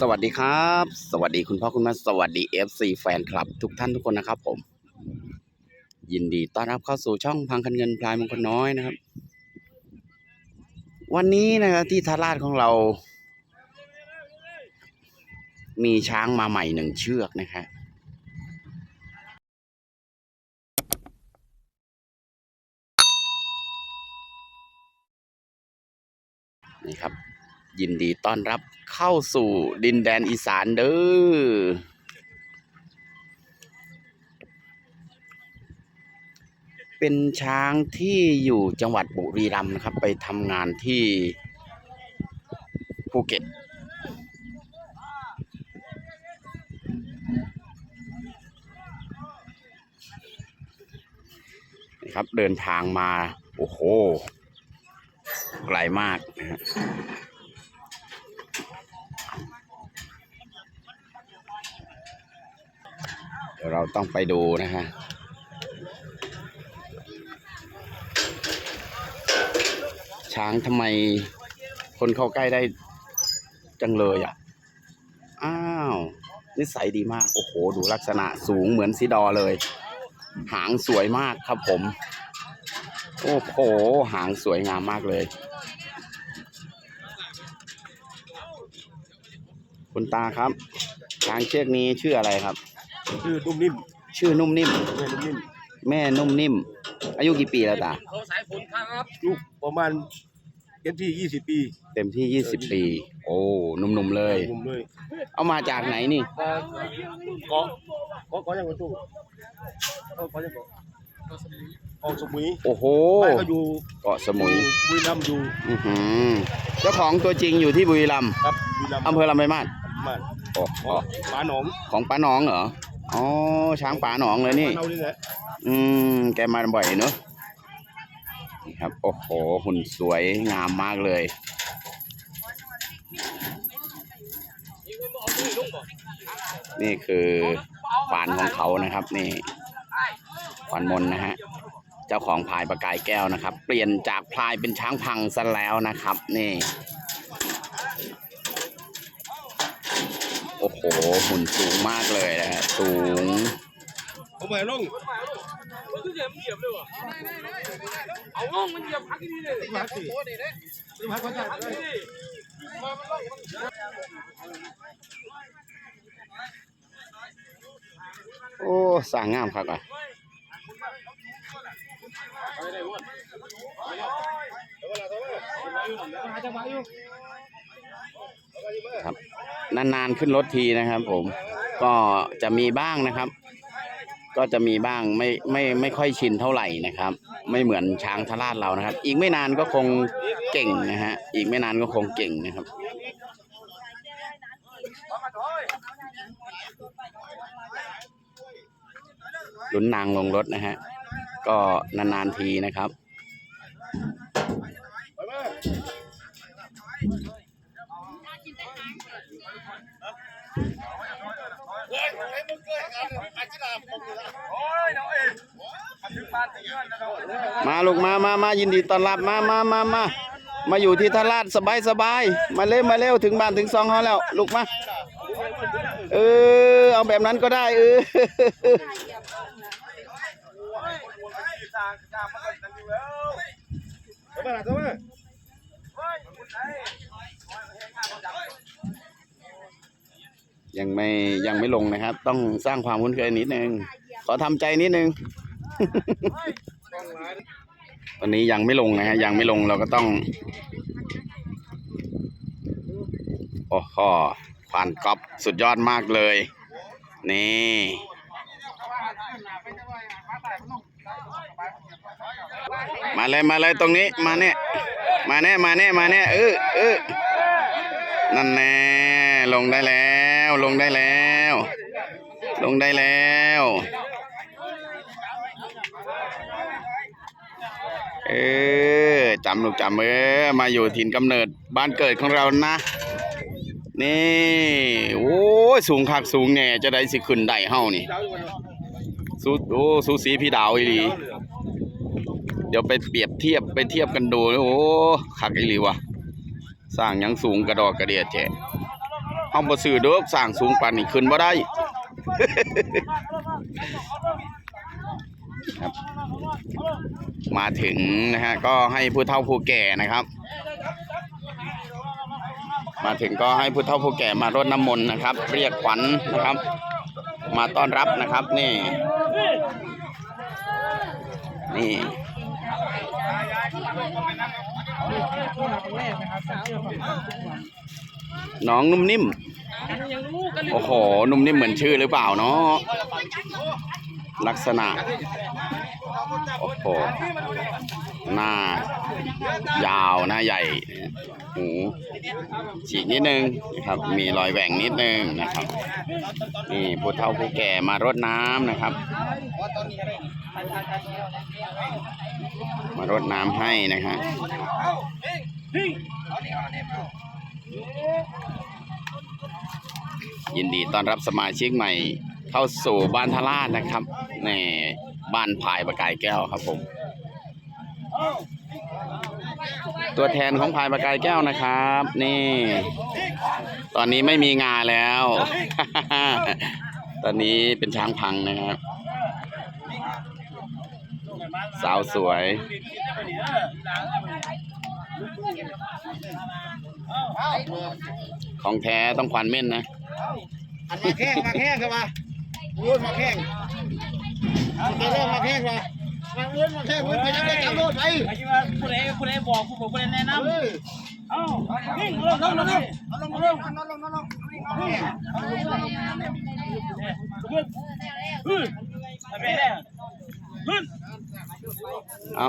สวัสดีครับ สวัสดีคุณพ่อคุณแม่สวัสดี FC แฟนคลับ ทุกท่านทุกคนนะครับ ผม ยินดีต้อนรับเข้าสู่ช่องพังคันเงินพลายมงคลน้อยนะครับ วันนี้นะครับที่ทาราชของเรา มีช้างมาใหม่หนึ่งเชือกนะครับนี่ครับ ยินดีต้อนรับเข้าสู่ดินแดนอีสานเด้อเป็นช้างที่อยู่จังหวัดบุรีรัมย์นะครับ ไปทำงานที่ภูเก็ตนะครับเดินทางมา โอ้โห ไกลมากนะฮะ ดี๋ยวเราต้องไปดูนะฮะช้างทำไมคนเข้าใกล้ได้จังเลยอะ อ้าว นิสัยดีมาก โอ้โห ดูลักษณะสูงเหมือนสีดอเลย หางสวยมากครับผม โอ้โห หางสวยงามมากเลย คุณตาครับช้างเชือกนี้ชื่ออะไรครับ ชื่อนุ่มนิ่มชื่อนุ่มนิ่ม แม่นุ่มนิ่มแม่นุ่มนิ่ม อายุกี่ปีแล้วตาเขาสายฝนครับลูกประมาณเต็มที่ยี่สิบปีเต็มที่ยี่สิบปี โอ้หนุ่มๆเลย ผมเลยเอามาจากไหนนี่ก็เกาะเกาะเกาะยังไงตู้เกาะเกาะยังเกาะออกสมุยโอ้โหบ้านก็อยู่เกาะสมุยบุรีรัมย์อยู่อื้อหือเจ้าของตัวจริงอยู่ที่บุรีรัมย์ครับบุรีรัมย์อำเภอลำไยมาศบ้านโอ้เกาะปลาหนองของป้าหนองเหรอ อ๋อช้างป่าหนองเลยนี่บ้าเรานี่แหละอืม แกมาบ่อยเนอะนี่ครับ โอ้โห หุ่นสวยงามมากเลย นี่คือฝานของเขานะครับ นี่ฝานมนต์นะฮะ เจ้าของพลายประกายแก้วนะครับ เปลี่ยนจากพลายเป็นช้างพังซะแล้วนะครับ นี่ โอ้โหหุ่นสูงมากเลยนะฮะสูง เอาไปลงมันก็เหยียบเหยียบเลยวะเอาล่องมันเหยียบพักที่นี่เลยพักสิพักพักได้ได้โอ้สร้างงามครับอะ ครับนานๆขึ้นรถทีนะครับ ผมก็จะมีบ้างนะครับ ก็จะมีบ้างไม่ไม่ไม่ค่อยชินเท่าไหร่นะครับ ไม่เหมือนช้างทราชเรานะครับ อีกไม่นานก็คงเก่งนะฮะอีกไม่นานก็คงเก่งนะครับลุ้นนางลงรถนะฮะก็นานๆทีนะครับ มาลูกมามามายินดีต้อนรับมามามามามาอยู่ที่ท่าราชสบายสบายมาเร็วมาเร็วถึงบ้านถึงซองเขาแล้ว ลูกมาเออเอาแบบนั้นก็ได้เออทางทางมันก็ตั้งอยู่แล้วเยคุณไอ้ยังไม่ยังไม่ลงนะครับ ต้องสร้างความคุ้นเคยนิดนึงขอทำใจนิดนึงตอนนี้ยังไม่ลงนะฮะยังไม่ลงเราก็ต้องโอ้โหผ่านก๊อปสุดยอดมากเลย นี่มาเลยมาเลยตรงนี้มาเนี่ยมาแน่มาแน่มาแน่เออเออนั่นแน่ลงได้แล้ว ลงได้แล้ว ลงได้แล้ว เออจำลูกจำเออมาอยู่ถิ่นกำเนิดบ้านเกิดของเรานะ นี่ โอ้ยสูงคักสูงแง่จะได้สิขึ้นได้เฮานี่สูโอ้สูสีพี่ดาวอีหลีเดี๋ยวไปเปรียบเทียบไปเทียบกันดู โอ้คักอีหลีวะสร้างยังสูงกระดอกกระเดียแจ เฮาบ่ซื้อเด้อสร้างสูงปานนี้ขึ้นบ่ได้ครับมาถึงนะฮะก็ให้ผู้เฒ่าผู้แก่นะครับ มาถึงก็ให้ผู้เฒ่าผู้แก่มารดน้ำมนต์นะครับ เรียกขวัญนะครับ มาต้อนรับนะครับนี่ นี่น้องนุ่มนิ่ม โอ้โห นุ่มนิ่มเหมือนชื่อหรือเปล่าเนาะลักษณะ โอ้โห หน้า ยาวหน้าใหญ่หูฉีกนิดนึงนะครับ มีรอยแหว่งนิดนึงนะครับ นี่ผู้เฒ่าผู้แก่มารดน้ำนะครับ มารดน้ำให้นะครับ ยินดีต้อนรับสมาชิกใหม่เข้าสู่บ้านทาราชนะครับนี่บ้านพายประกายแก้วครับผม ตัวแทนของพายประกายแก้วนะครับ นี่ ตอนนี้ไม่มีงาแล้ว ตอนนี้เป็นช้างพังนะครับ สาวสวยของแท้ต้องควันเม่นนะ อันมาแข้งมาแข้งใช่ปะรุ่นมาแข้งมันจะเริ่มมาแข้งมามารุ่นมาแข้งมันไปยังไงจับรถไปไอ้ที่ว่าผู้ใดผู้ใดบอกผู้ผมผู้ใดแนะนำเฮ้ยเอ้านิ่งลงลงลงลงเอาลงมาลงเอาลงมาลงเอาแข้งขึ้นขึ้นไปแม่แล้วขึ้นเอา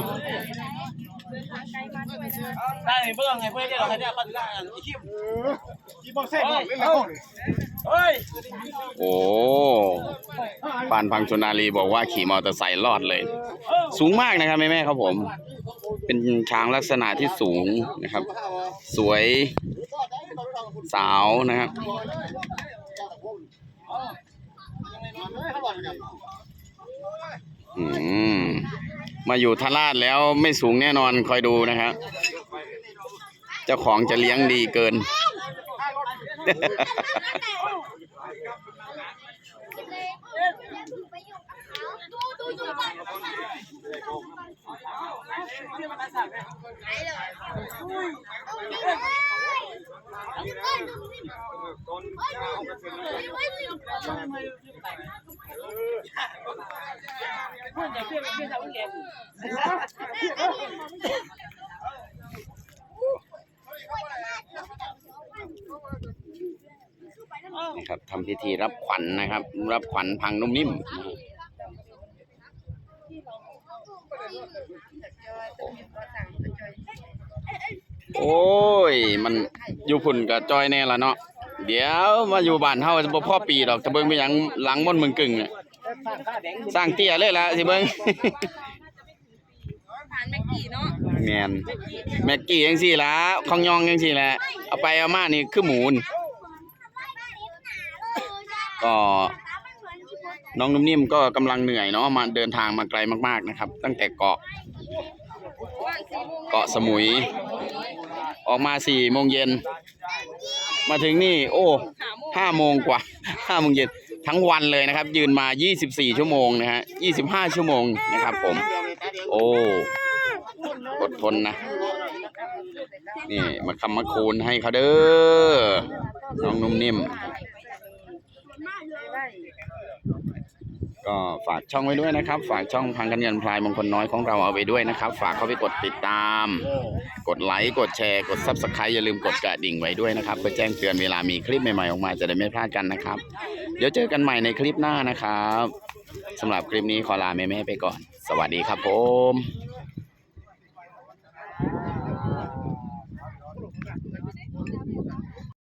ได้เบิ่งไงเพื่อนที่เราเนี่ยเขาจะอีคิมที่บอกแท้บอกเลยแล้วเฮ้ยโอ้ปานพังชนาลีบอกว่าขี่มอเตอร์ไซค์รอดเลย สูงมากนะครับแม่แม่ๆครับผม เป็นช้างลักษณะที่สูงนะครับ สวยสาวนะครับอืม มาอยู่ทาราชแล้วไม่สูงแน่นอนคอยดูนะครับ เจ้าของจะเลี้ยงดีเกิน นะครับทำพิธีรับขวัญนะครับ รับขวัญพังนุ่มนิ่มโอ้ย มันอยู่พุ่นกับจอยแน่ละเนาะเดี๋ยวมาอยู่บ้านเฮาจะบ่พ่อปีดอกจะเบิ่งไปหยังหลังม่อนเมืองกึ่งเนี่ย สร้างเตี้ยเลยล่ะสิเบิ่งผ่านแม็กกี้เนาะแมนแม็กกี้จังซี่ล่ะของยองจังซี่แหละเอาไปเอามานี่คือหมูนก็น้องนุ่มนิ่มก็กำลังเหนื่อยเนาะมาเดินทางมาไกลมากๆนะครับ ตั้งแต่เกาะว่างสี่โมงเกาะสมุย ออกมาสี่โมงเย็น มาถึงนี่ โอ้หาโมงห้าโมงกว่าห้าโมงเย็น ทั้งวันเลยนะครับ ยืนมา 24 ชั่วโมงนะฮะ 25 ชั่วโมงนะครับผม โอ้อดทนนะ นี่มาคำมาคูณให้เขาเด้อ น้องนุ่มนิ่ม ก็ฝากช่องไว้ด้วยนะครับ ฝากช่องพังกันเงินพลายมงคลน้อยของเราเอาไว้ด้วยนะครับ ฝากเข้าไปกดติดตาม กดไลค์กดแชร์กดซับสไครต์อย่าลืมกดกระดิ่งไว้ด้วยนะครับเพื่อแจ้งเตือนเวลามีคลิปใหม่ๆออกมาจะได้ไม่พลาดกันนะครับ เดี๋ยวเจอกันใหม่ในคลิปหน้านะครับสำหรับคลิปนี้ขอลาแม่ๆไปก่อน สวัสดีครับผม